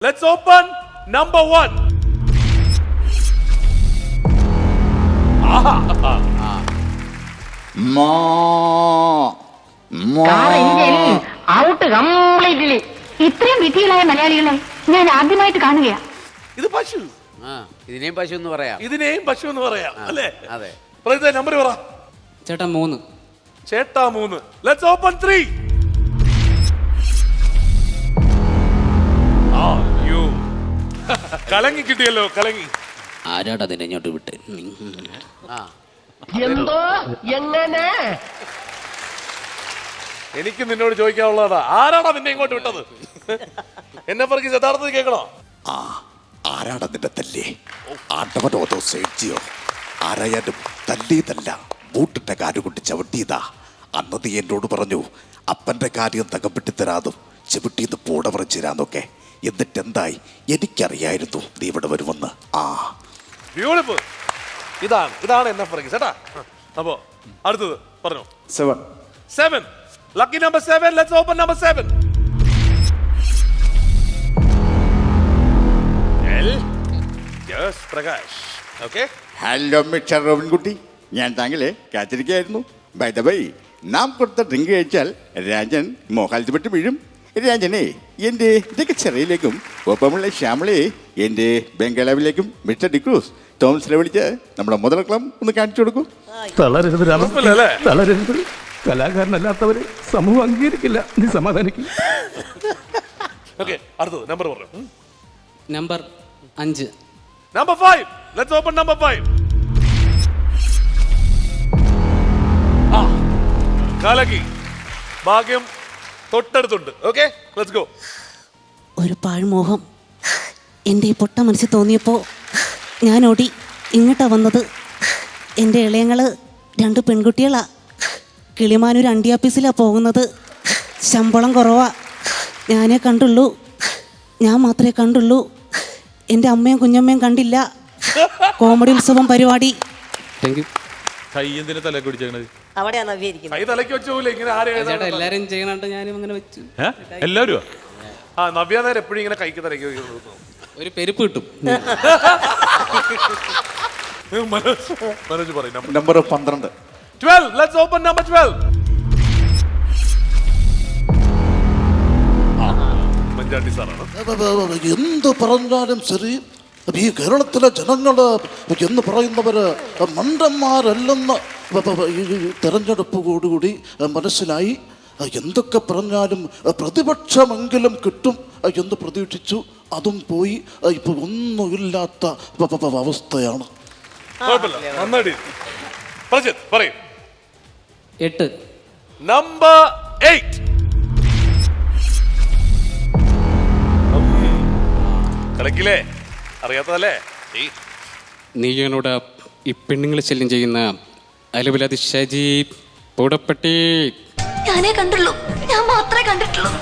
Let's open number one. Out completely ഇത്രയും വിധികളായ മലയാളികളെ ഞാൻ ആദ്യമായിട്ട് കാണുകയാ. ഇത് പശു. ആ ഇതിനെയും പശു എന്ന് പറയാം. ഇതിനെയും പശു എന്ന് പറയാം അല്ലേ? അതെ. നമ്പർ പറ. ചേട്ടാ മൂന്ന്. ചേട്ടാ മൂന്ന്. ലെറ്റ്സ് ഓപ്പൺ ത്രീ കലങ്ങി കിട്ടിയല്ലോ കലങ്ങി. ആരാടാ നിന്നെ ഇങ്ങോട്ട് വിട്ട്? എന്തോ? എങ്ങനെ? എനിക്ക് നിന്നോട് ചോദിക്കാനുള്ളതാ. ആരാടാ നിന്നെ ഇങ്ങോട്ട് വിട്ടത്? എന്നെ പറക്കി യഥാർത്ഥത്തിൽ കേൾക്കണോ? ആ ആരാടാ നിന്റെ തല്ലേ? ആട്ടവനോ അതോ സേജിയോ ആരായാലും തല്ലിയതല്ല ബൂട്ടിന്റെ കാലുകൊണ്ട് ചവിട്ടിയതാ. അന്നത് എന്നോട് പറഞ്ഞു അപ്പന്റെ കാര്യം തകപ്പെട്ടി തരാതും ചവിട്ടിന്ന് പൂട പറിച്ചിരാന്നൊക്കെ. എന്നിട്ട് എന്തായി എനിക്കറിയായിരുന്നു നീ ഇവിടെ വരുമെന്ന്. ആ. ബ്യൂട്ടിഫുൾ ഇതാണ് ഇതാണ് എന്നെ പറക്കി ചേട്ടാ അപ്പോ അടുത്തത് പറഞ്ഞു. Seven seven lucky number seven let's open number seven Prakash okay hello mister റോബിൻകുട്ടി ഞാൻ താങ്കളെ കാത്തിരിക്കുകയായിരുന്നു. ബൈ ദ ബൈ നാം കൊടുത്ത ഡ്രിങ്ക് കഴിച്ചാൽ രാജൻ മോഹാലിച്ച് പെട്ട് വീഴും. രാജനെ എന്റെ ഇതൊക്കെ ചെറിയിലേക്കും ഒപ്പമുള്ള ശ്യാമളയെ എന്റെ ബംഗാളാവിലേക്കും മിസ്റ്റർ ഡിക്രൂസ് തോമസിനെ വിളിച്ച് നമ്മുടെ മുതലക്കളം ഒന്ന് കാണിച്ചു കൊടുക്കും. തളരരുത് രാമ കുഴപ്പമില്ലല്ലേ? തളരരുത് കലാകാരനല്ലാത്തവരെ സമൂഹം അംഗീകരിക്കില്ല. നീ സമാധാനിക്കും. ഓക്കെ അടുത്തത്. നമ്പർ പറഞ്ഞു നമ്പർ അഞ്ച്. Number five let's open number five ആ കലക്കി. ഭാഗ്യം തൊട്ടടുത്തുണ്ട്. ഓക്കെ ലെറ്റ്സ് ഗോ ഒരു പാഴ്മോഹം. എന്റെ ഈ പൊട്ട മനസ്സിൽ തോന്നിയപ്പോൾ ഞാൻ ഓടി ഇങ്ങോട്ടാ വന്നത്. എന്റെ ഇളയങ്ങൾ രണ്ട് പെൺകുട്ടികളാ. കിളിമാനൂർ അണ്ടിയാപ്പീസിലാണ് പോകുന്നത്. ശമ്പളം കുറവാ. ഞാനേ കണ്ടുള്ളൂ. ഞാൻ മാത്രമേ കണ്ടുള്ളൂ. എന്റെ അമ്മയും കുഞ്ഞമ്മയും കണ്ടില്ല. കോമഡി ഉത്സവം പരിപാടി. താങ്ക് യു കൈ എന്തിനെ തല കുടിച്ചത് അവിടെയാണ് കൈ തലയ്ക്ക് വെച്ചൂല ഇങ്ങനെ ആരും ചേട്ടാ എഴുതാൻ എല്ലാരും ചെയ്യണണ്ട് ഞാനും അങ്ങനെ വെച്ചു. എല്ലാവരും ആ നവ്യ നേരം എപ്പോഴും ഇങ്ങനെ കൈക്ക് തലയ്ക്ക് ഒരു പെരുപ്പ് കിട്ടും. മനോജ് മനോജ് പറയും നമ്പർ നമ്പർ പന്ത്രണ്ട്. Twelve let's open number twelve. Manchandi സാറാണ്. എന്ത് പറഞ്ഞാലും ശരി. ഈ കേരളത്തിലെ ജനങ്ങൾ എന്ന് പറയുന്നവര് മണ്ടന്മാരല്ലെന്ന് ഈ തെരഞ്ഞെടുപ്പോടുകൂടി മനസ്സിലായി. എന്തൊക്കെ പറഞ്ഞാലും പ്രതിപക്ഷമെങ്കിലും കിട്ടും എന്ന് പ്രതീക്ഷിച്ചു. അതും പോയി. ഇപ്പൊ ഒന്നുമില്ലാത്ത അവസ്ഥയാണ്. എട്ട്. Number eight കളിക്കില്ലേ? അറിയാത്തതല്ലേ? നീയോട് നീ എന്നോട് ഈ പെണ്ണുങ്ങളെ ശല്യം ചെയ്യുന്ന അലവിലാതി ഷജി പൂടപ്പെട്ടി. ഞാനേ കണ്ടുള്ളൂ. ഞാൻ മാത്രമേ കണ്ടിട്ടുള്ളൂ.